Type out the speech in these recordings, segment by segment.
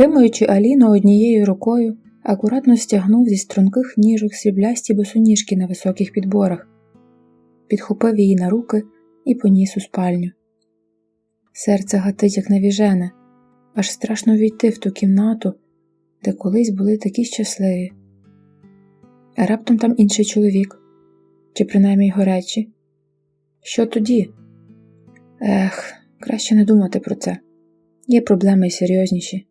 Підтримуючи Аліну однією рукою, акуратно стягнув зі струнких ніжок сріблясті босоніжки на високих підборах, підхопив її на руки і поніс у спальню. Серце гатить, як навіжене, аж страшно війти в ту кімнату, де колись були такі щасливі. А раптом там інший чоловік, чи принаймні його речі. Що тоді? Ех, краще не думати про це. Є проблеми й серйозніші.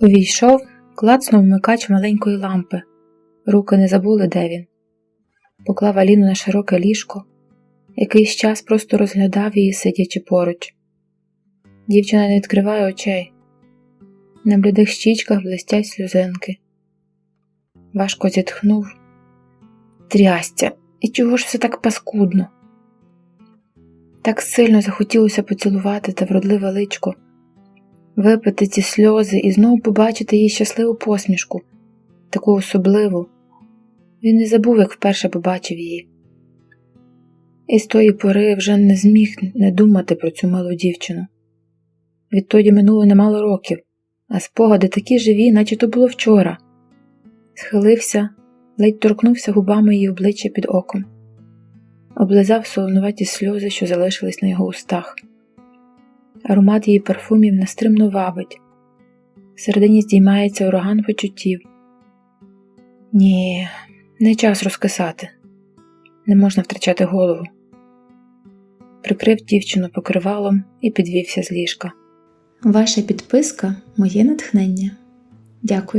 Увійшов, клацнув вмикач маленької лампи. Руки не забули, де він. Поклав Аліну на широке ліжко, якийсь час просто розглядав її, сидячи поруч. Дівчина не відкриває очей. На блідих щічках блистять сльозинки. Важко зітхнув. Трястя, і чого ж все так паскудно? Так сильно захотілося поцілувати та вродливе личко, випити ці сльози і знову побачити її щасливу посмішку, таку особливу. Він не забув, як вперше побачив її. І з тої пори вже не зміг не думати про цю милу дівчину. Відтоді минуло немало років, а спогади такі живі, наче то було вчора. Схилився, ледь торкнувся губами її обличчя під оком, облизав солонуваті сльози, що залишились на його устах. Аромат її парфумів нестримно вабить, всередині здіймається ураган почуттів. Ні, не час розкисати, не можна втрачати голову. Прикрив дівчину покривалом і підвівся з ліжка. Ваша підписка моє натхнення. Дякую.